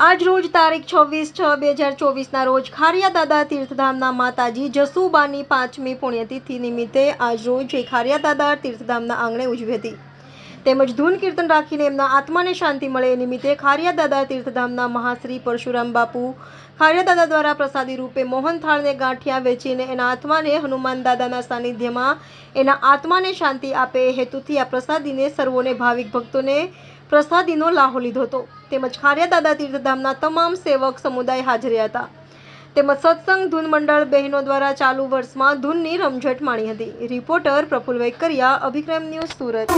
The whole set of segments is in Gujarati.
આજ રોજ તારીખ છવ્વીસ છ બે હજાર ચોવીસના રોજ ખારિયા તીર્થધામના માતાજી જસુબાની પાંચમી પુણ્યતિથિ નિમિત્તે આજ રોજ ખારિયા દાદા તીર્થધામના આંગણે ઉજવી હતી તેમજ ધૂન કીર્તન રાખીને એમના આત્માને શાંતિ મળે એ નિમિત્તે ખારિયા તીર્થધામના મહાશ્રી પરશુરામ બાપુ ખારિયા દાદા દ્વારા પ્રસાદી રૂપે મોહન થાળને ગાંઠિયા વેચીને એના આત્માને હનુમાન દાદાના સાનિધ્યમાં એના આત્માને શાંતિ આપે હેતુથી આ પ્રસાદીને સર્વોને ભાવિક ભક્તોને પ્રસાદીનો લાહો લીધો હતો. તેમજ ખારિયા દાદા તીર્થધામના તમામ સેવક સમુદાય હાજર હતા. તેમજ સત્સંગ ધૂન મંડળ બહેનો દ્વારા ચાલુ વર્ષમાં ધૂનની રમઝટ માણી હતી. Reporter Praful Vaikariya, Abhikram news Surat.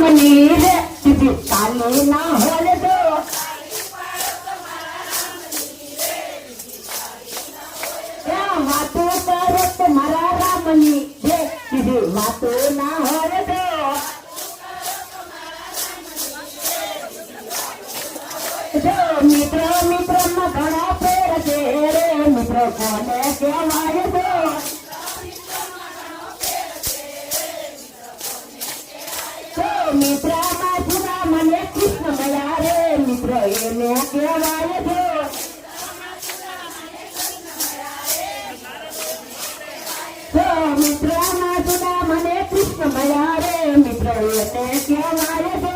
મંદિર જો મિત્ર મિત્રમાં ઘણા ફેર છે રે મિત્ર મને કૃષ્ણ મળ્યા રે મિત્ર એને કહેવાય તો મિત્ર જુદા મને કૃષ્ણ મળ્યા રે મિત્ર એને કહેવાય તો